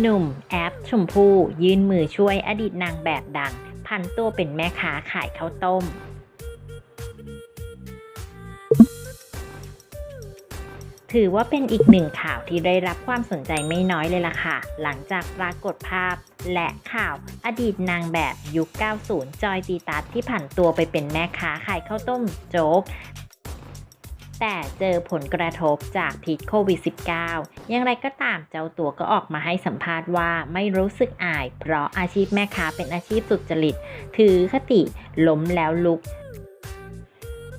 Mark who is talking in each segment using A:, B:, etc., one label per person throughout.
A: หนุ่มแอปชมพู่ยื่นมือช่วยอดีตนางแบบดัง พันตัวเป็นแม่ค้าขายข้าวต้ม ถือว่าเป็นอีกหนึ่งข่าวที่ได้รับความสนใจไม่น้อยเลยล่ะค่ะ หลังจากปรากฏภาพและข่าวอดีตนางแบบยุค 90 จอยจีตัสที่ผันตัวไปเป็นแม่ค้าขายข้าวต้มโจ๊ก แต่เจอผลกระทบจากพิษโควิด -19 อย่างไรก็ตามเจ้าตัวก็ออกมาให้สัมภาษณ์ว่าไม่รู้สึกอาย เพราะอาชีพแม่ค้าเป็นอาชีพสุจริต ถือคติล้มแล้วลุก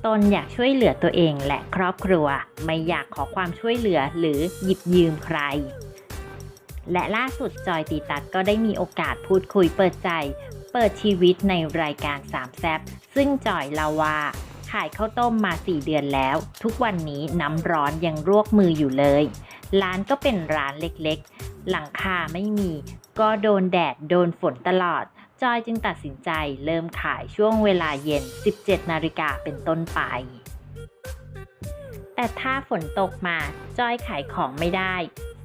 A: ตนอยากช่วยเหลือตัวเองและครอบครัว ไม่อยากขอความช่วยเหลือหรือหยิบยืมใคร และล่าสุดจอยตีตัดก็ได้มีโอกาสพูดคุยเปิดใจ เปิดชีวิตในรายการสามแซบซึ่งจอยเล่าว่า ขายข้าวต้มมา 4 เดือนแล้ว ทุกวันนี้น้ำร้อนยังรวกมืออยู่เลย ร้านก็เป็นร้านเล็กๆ หลังคาไม่มี ก็โดนแดดโดนฝนตลอด จอยจึงตัดสินใจเริ่มขายช่วงเวลาเย็น 17 นาฬิกาเป็นต้นไป แต่ถ้าฝนตกมา จอยขายของไม่ได้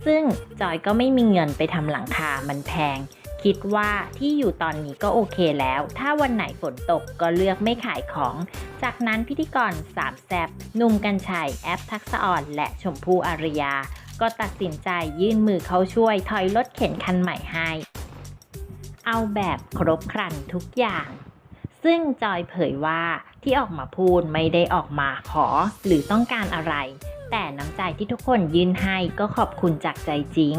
A: ซึ่งจอยก็ไม่มีเงินไปทำหลังคา มันแพง คิดว่าที่อยู่ตอนนี้ก็โอเคแล้ว ถ้าวันไหนฝนตกก็เลือกไม่ขายของ จากนั้นพิธีกรสามแซบหนุ่มกัญชัย แอปทักษะอ่อน และชมพู่อารยา ก็ตัดสินใจยื่นมือเขาช่วย ถอยรถเข็นคันใหม่ให้ เอาแบบครบครันทุกอย่าง ซึ่งจอยเผยว่าที่ออกมาพูดไม่ได้ออกมาขอหรือต้องการอะไร แต่น้ำใจที่ทุกคนยื่นให้ก็ขอบคุณจากใจจริง